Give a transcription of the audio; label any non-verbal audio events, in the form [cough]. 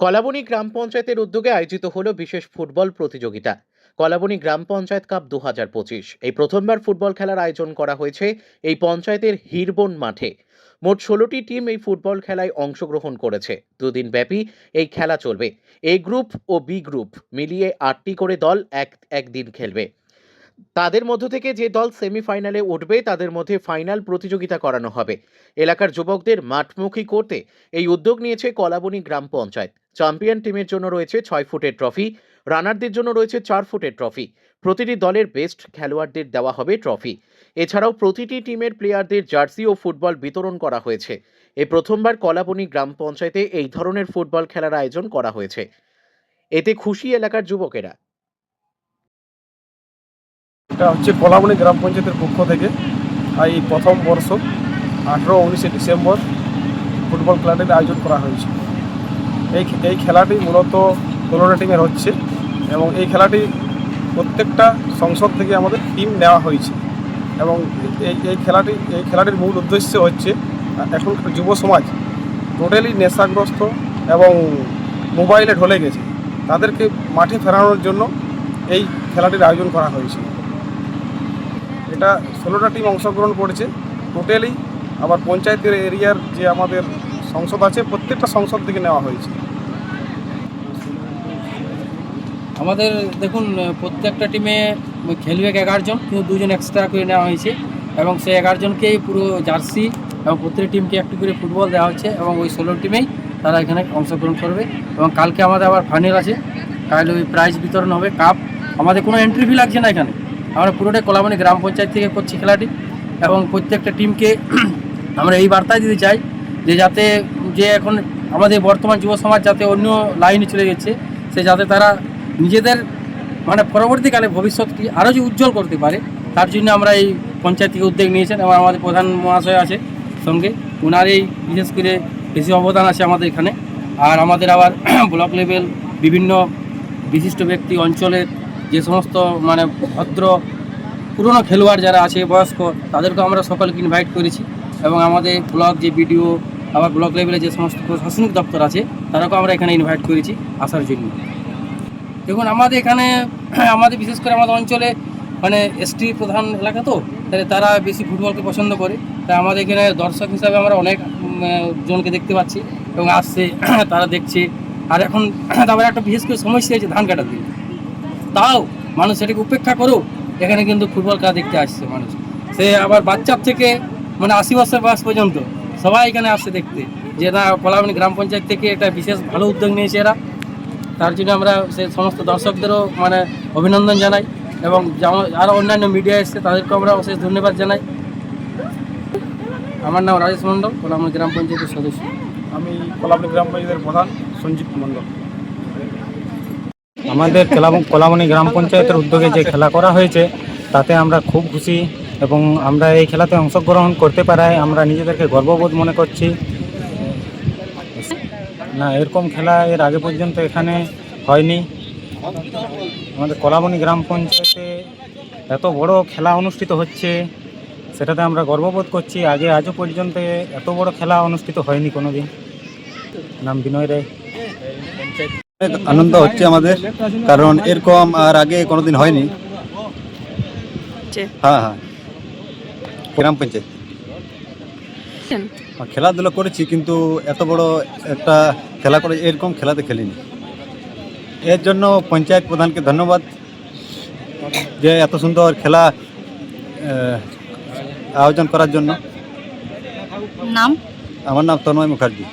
কলাবনী গ্রাম পঞ্চায়েতের উদ্যোগে আয়োজিত হলো বিশেষ ফুটবল প্রতিযোগিতা। কলাবনি গ্রাম পঞ্চায়েত কাপ দু পঁচিশ। এই প্রথমবার ফুটবল খেলার আয়োজন করা হয়েছে এই পঞ্চায়েতের হিরবন মাঠে। মোট ষোলোটি টিম এই ফুটবল খেলায় অংশগ্রহণ করেছে। দুদিন ব্যাপী এই খেলা চলবে। এ গ্রুপ ও বি গ্রুপ মিলিয়ে আটটি করে দল এক, একদিন খেলবে। তাদের মধ্য থেকে যে দল সেমিফাইনালে উঠবে, তাদের মধ্যে ফাইনাল প্রতিযোগিতা করানো হবে। এলাকার যুবকদের মাঠমুখী করতে এই উদ্যোগ নিয়েছে কলাবনি গ্রাম পঞ্চায়েত। চ্যাম্পিয়ন টিমের জন্য রয়েছে ছয় ফুটের ট্রফি, রানারদের জন্য রয়েছে চার ফুটের ট্রফি। প্রতিটি দলের বেস্ট খেলোয়াড়দের দেওয়া হবে ট্রফি। এছাড়াও প্রতিটি টিমের প্লেয়ারদের জার্সি ও ফুটবল বিতরণ করা হয়েছে। এ প্রথমবার কলাবনী গ্রাম পঞ্চায়েতে এই ধরনের ফুটবল খেলার আয়োজন করা হয়েছে। এতে খুশি এলাকার যুবকেরা। এটা হচ্ছে কলামণি গ্রাম পঞ্চায়েতের পক্ষ থেকে। এই প্রথম বর্ষ, আঠেরো উনিশে ডিসেম্বর ফুটবল খেলাটির আয়োজন করা হয়েছে। এই এই খেলাটি মূলত ষোলোটা টিমের হচ্ছে এবং এই খেলাটি প্রত্যেকটা সংসদ থেকে আমাদের টিম নেওয়া হয়েছে এবং এই এই খেলাটি, এই খেলাটির মূল উদ্দেশ্য হচ্ছে এখনকার যুব সমাজ টোটালি নেশাগ্রস্ত এবং মোবাইলে ঢলে গেছে। তাদেরকে মাঠে ফেরানোর জন্য এই খেলাটির আয়োজন করা হয়েছে। এটা ষোলোটা টিম অংশগ্রহণ করেছে। টোটালি আবার পঞ্চায়েতের এরিয়ার যে আমাদের সংসদ আছে, প্রত্যেকটা সংসদ থেকে নেওয়া হয়েছে। আমাদের দেখুন প্রত্যেকটা টিমে খেলবে এগারো জন, কিন্তু দুজন এক্সট্রা করে নেওয়া হয়েছে। এবং সেই এগারো জনকেই পুরো জার্সি এবং প্রত্যেক টিমকে একটু করে ফুটবল দেওয়া হচ্ছে এবং ওই ষোলো টিমেই তারা এখানে অংশগ্রহণ করবে। এবং কালকে আমাদের আবার ফাইনাল আছে। কাল ওই প্রাইজ বিতরণ হবে কাপ আমাদের কোনো এন্ট্রি ফি লাগছে না এখানে। আমরা পুরোটাই কলামণি গ্রাম পঞ্চায়েত থেকে করছি খেলাটি। এবং প্রত্যেকটা টিমকে [clears throat] আমরা এই বার্তাই দিতে চাই যে যাতে যে এখন আমাদের বর্তমান যুব সমাজ যাতে অন্য লাইনে চলে গেছে সে যাতে তারা নিজেদের মানে পরবর্তীকালে ভবিষ্যৎকে আরও যে উজ্জ্বল করতে পারে, তার জন্য আমরা এই পঞ্চায়েত থেকে উদ্যোগ নিয়েছেন এবং আমাদের প্রধান মহাশয় আছে সঙ্গে। ওনার এই বিশেষ করে বেশি অবদান আছে আমাদের এখানে। আর আমাদের আবার [clears throat] ব্লক লেভেল বিভিন্ন বিশিষ্ট ব্যক্তি, অঞ্চলের যে সমস্ত মানে ভদ্র পুরনো খেলোয়াড় যারা আছে, বয়স্ক তাদেরকে আমরা সকলকে ইনভাইট করেছি। এবং আমাদের ব্লক যে বিডিও, আবার ব্লক লেভেলে যে সমস্ত প্রশাসনিক দপ্তর আছে তাদেরকেও আমরা এখানে ইনভাইট করেছি আসার জন্য। দেখুন, আমাদের এখানে, [clears throat] আমাদের বিশেষ করে আমাদের অঞ্চলে মানে এসটি প্রধান এলাকা তো, তাহলে তারা বেশি ফুটবলকে পছন্দ করে। তাই আমাদের এখানে দর্শক হিসাবে আমরা অনেক জনকে দেখতে পাচ্ছি এবং আসছে, [clears throat] তারা দেখছে। আর এখন, [clears throat] তারপরে একটা বিশেষ করে সমস্যা হয়েছে ধান কাটার দিন তাও মানুষ সেটাকে উপেক্ষা করেও এখানে কিন্তু ফুটবল খেলা দেখতে আসছে মানুষ। সে আবার বাচ্চার থেকে মানে আশি বছর বয়স পর্যন্ত সবাই এখানে আসছে দেখতে। যে না কলাবনী গ্রাম পঞ্চায়েত থেকে একটা বিশেষ ভালো উদ্যোগ নিয়েছে এরা। তার জন্য আমরা সে সমস্ত দর্শকদেরও মানে অভিনন্দন জানাই এবং যেমন আরও অন্যান্য মিডিয়া এসছে তাদেরকেও আমরা অশেষ ধন্যবাদ জানাই। আমার নাম রাজেশ মণ্ডল কলামনী গ্রাম পঞ্চায়েতের সদস্য। আমি কলামণি গ্রাম পঞ্চায়েতের প্রধান সঞ্জীব মণ্ডল। আমাদের কেলাম- কলামণি গ্রাম পঞ্চায়েতের উদ্যোগে যে খেলা করা হয়েছে তাতে আমরা খুব খুশি এবং আমরা এই খেলাতে অংশগ্রহণ করতে পারায় আমরা নিজেদেরকে গর্ববোধ মনে করছি। না এরকম খেলা এর আগে পর্যন্ত এখানে হয়নি। আমাদের কলামণি গ্রাম পঞ্চায়েতে এত বড় খেলা অনুষ্ঠিত হচ্ছে সেটাতে আমরা গর্ববোধ করছি। আগে আজও পর্যন্ত এত বড় খেলা অনুষ্ঠিত হয়নি কোনো দিন নাম বিনয় রায়। অনেক আনন্দ হচ্ছে আমাদের কারণ এরকম আর আগে কোনোদিন হয়নি। হ্যাঁ হ্যাঁ। গ্রাম পঞ্চায়েত। খেলাধুলা করেছি কিন্তু এত বড় একটা খেলা করে এরকম খেলাতে খেলিনি। এর জন্য পঞ্চায়েত প্রধানকে ধন্যবাদ যে এত সুন্দর খেলা আয়োজন করার জন্য। নাম? আমার নাম তন্ময় মুখার্জি।